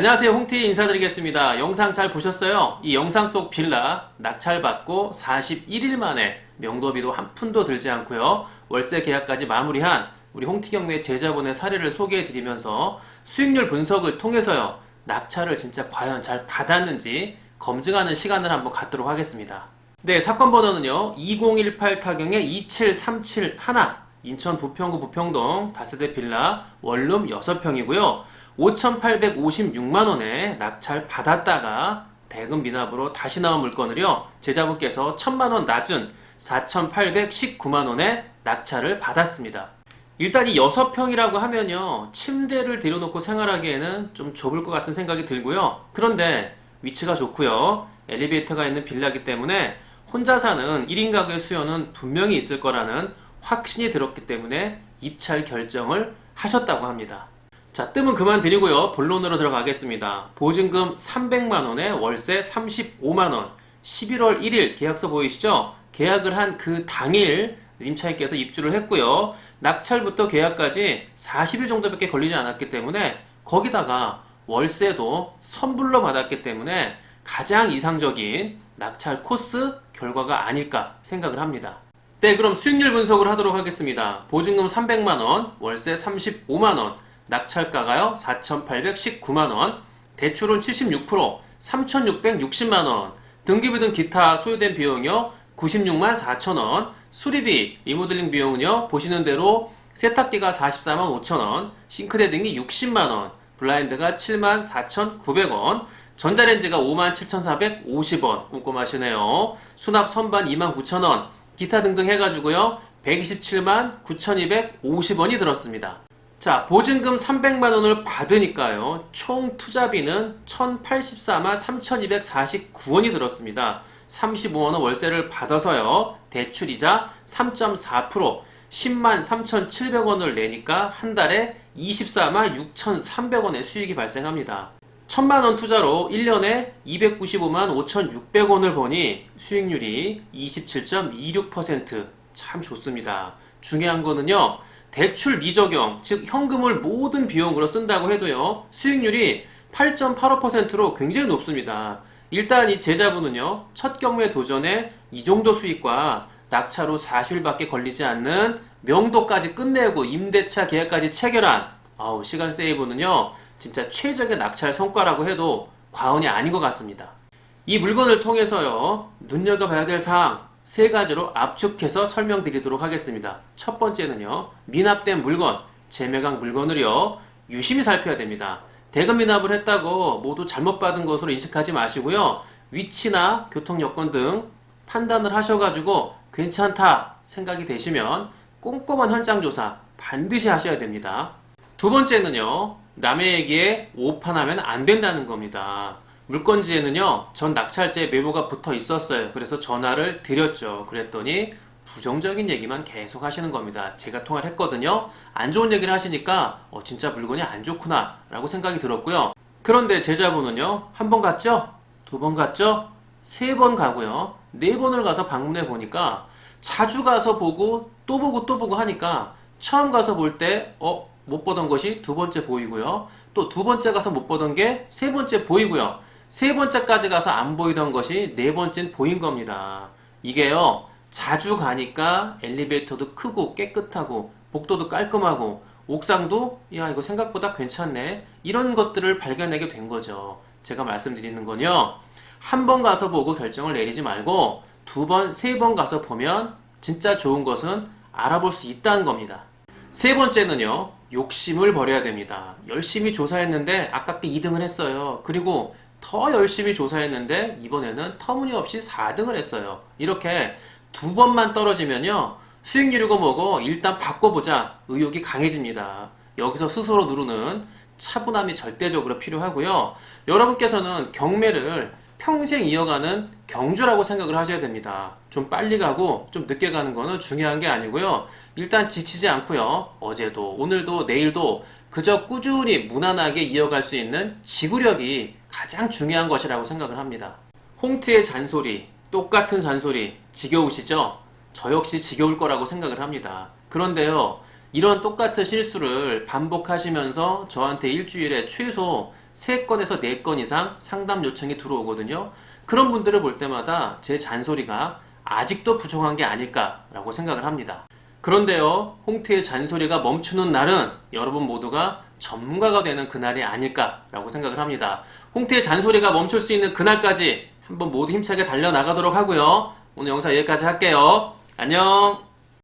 안녕하세요. 홍티 인사드리겠습니다. 영상 잘 보셨어요? 이 영상 속 빌라 낙찰받고 41일 만에 명도비도 한 푼도 들지 않고요. 월세 계약까지 마무리한 우리 홍티 경매의 제자분의 사례를 소개해 드리면서 수익률 분석을 통해서요. 낙찰을 진짜 과연 잘 받았는지 검증하는 시간을 한번 갖도록 하겠습니다. 네, 사건 번호는요. 2018 타경의 27371 인천 부평구 부평동 다세대 빌라 원룸 6평이고요. 5,856만 원에 낙찰 받았다가 대금 미납으로 다시 나온 물건을요. 제자분께서 1,000만 원 낮은 4,819만 원에 낙찰을 받았습니다. 일단 이 6평이라고 하면요. 침대를 들여놓고 생활하기에는 좀 좁을 것 같은 생각이 들고요. 그런데 위치가 좋고요. 엘리베이터가 있는 빌라기 때문에 혼자 사는 1인 가구의 수요는 분명히 있을 거라는 확신이 들었기 때문에 입찰 결정을 하셨다고 합니다. 자, 뜸은 그만 드리고요. 본론으로 들어가겠습니다. 보증금 300만원에 월세 35만원. 11월 1일 계약서 보이시죠? 계약을 한 그 당일 임차인께서 입주를 했고요. 낙찰부터 계약까지 40일 정도밖에 걸리지 않았기 때문에 거기다가 월세도 선불로 받았기 때문에 가장 이상적인 낙찰 코스 결과가 아닐까 생각을 합니다. 네, 그럼 수익률 분석을 하도록 하겠습니다. 보증금 300만원, 월세 35만원, 낙찰가가요? 4,819만원, 대출은 76%, 3,660만원, 등기부 등 기타 소요된 비용이요? 96만 4천원, 수리비, 리모델링 비용은요? 보시는 대로 세탁기가 44만 5천원, 싱크대 등이 60만원, 블라인드가 7만 4,900원, 전자레인지가 5만 7,450원, 꼼꼼하시네요. 수납 선반 2만 9천원, 기타 등등 해가지고요. 127만 9,250원이 들었습니다. 자, 보증금 300만 원을 받으니까요. 총 투자비는 1,084만 3,249원이 들었습니다. 35만 원 월세를 받아서요. 대출이자 3.4% 10만 3,700원을 내니까 한 달에 24만 6,300원의 수익이 발생합니다. 1000만 원 투자로 1년에 295만 5,600원을 버니 수익률이 27.26%참 좋습니다. 중요한 거는요. 대출 미적용, 즉 현금을 모든 비용으로 쓴다고 해도요. 수익률이 8.85%로 굉장히 높습니다. 일단 이 제자분은요. 첫 경매 도전에 이 정도 수익과 낙차로 40일밖에 걸리지 않는 명도까지 끝내고 임대차 계약까지 체결한 아우 시간 세이브는요. 진짜 최적의 낙찰 성과라고 해도 과언이 아닌 것 같습니다. 이 물건을 통해서요. 눈여겨봐야 될 사항 세 가지로 압축해서 설명드리도록 하겠습니다. 첫 번째는요. 미납된 물건, 재매각 물건을요. 유심히 살펴야 됩니다. 대금 미납을 했다고 모두 잘못 받은 것으로 인식하지 마시고요. 위치나 교통 여건 등 판단을 하셔가지고 괜찮다 생각이 되시면 꼼꼼한 현장 조사 반드시 하셔야 됩니다. 두 번째는요. 남의 얘기에 오판하면 안 된다는 겁니다. 물건지에는요, 전 낙찰제 메모가 붙어 있었어요. 그래서 전화를 드렸죠. 그랬더니 부정적인 얘기만 계속 하시는 겁니다. 제가 통화를 했거든요. 안 좋은 얘기를 하시니까 어, 진짜 물건이 안 좋구나 라고 생각이 들었고요. 그런데 제자분은요, 한 번 갔죠? 두 번 갔죠? 세 번 가고요. 네 번을 가서 방문해 보니까 자주 가서 보고 또 보고 또 보고 하니까 처음 가서 볼 때, 어, 못 보던 것이 두 번째 보이고요. 또 두 번째 가서 못 보던 게 세 번째 보이고요. 세 번째까지 가서 안 보이던 것이 네 번째는 보인 겁니다. 이게요, 자주 가니까 엘리베이터도 크고 깨끗하고 복도도 깔끔하고 옥상도 야 이거 생각보다 괜찮네 이런 것들을 발견하게 된 거죠. 제가 말씀드리는 건요. 한 번 가서 보고 결정을 내리지 말고 두 번, 세 번 가서 보면 진짜 좋은 것은 알아볼 수 있다는 겁니다. 세 번째는요. 욕심을 버려야 됩니다. 열심히 조사했는데 아깝게 2등을 했어요. 그리고 더 열심히 조사했는데 이번에는 터무니없이 4등을 했어요. 이렇게 두 번만 떨어지면요. 수익률이고 뭐고 일단 바꿔보자 의욕이 강해집니다. 여기서 스스로 누르는 차분함이 절대적으로 필요하고요. 여러분께서는 경매를 평생 이어가는 경주라고 생각을 하셔야 됩니다. 좀 빨리 가고 좀 늦게 가는 거는 중요한 게 아니고요. 일단 지치지 않고요. 어제도 오늘도 내일도 그저 꾸준히 무난하게 이어갈 수 있는 지구력이 가장 중요한 것이라고 생각을 합니다. 홍트의 잔소리, 똑같은 잔소리, 지겨우시죠? 저 역시 지겨울 거라고 생각을 합니다. 그런데요, 이런 똑같은 실수를 반복하시면서 저한테 일주일에 최소 3건에서 4건 이상 상담 요청이 들어오거든요. 그런 분들을 볼 때마다 제 잔소리가 아직도 부족한 게 아닐까라고 생각을 합니다. 그런데요, 홍태의 잔소리가 멈추는 날은 여러분 모두가 전문가가 되는 그날이 아닐까라고 생각을 합니다. 홍태의 잔소리가 멈출 수 있는 그날까지 한번 모두 힘차게 달려나가도록 하고요. 오늘 영상 여기까지 할게요. 안녕!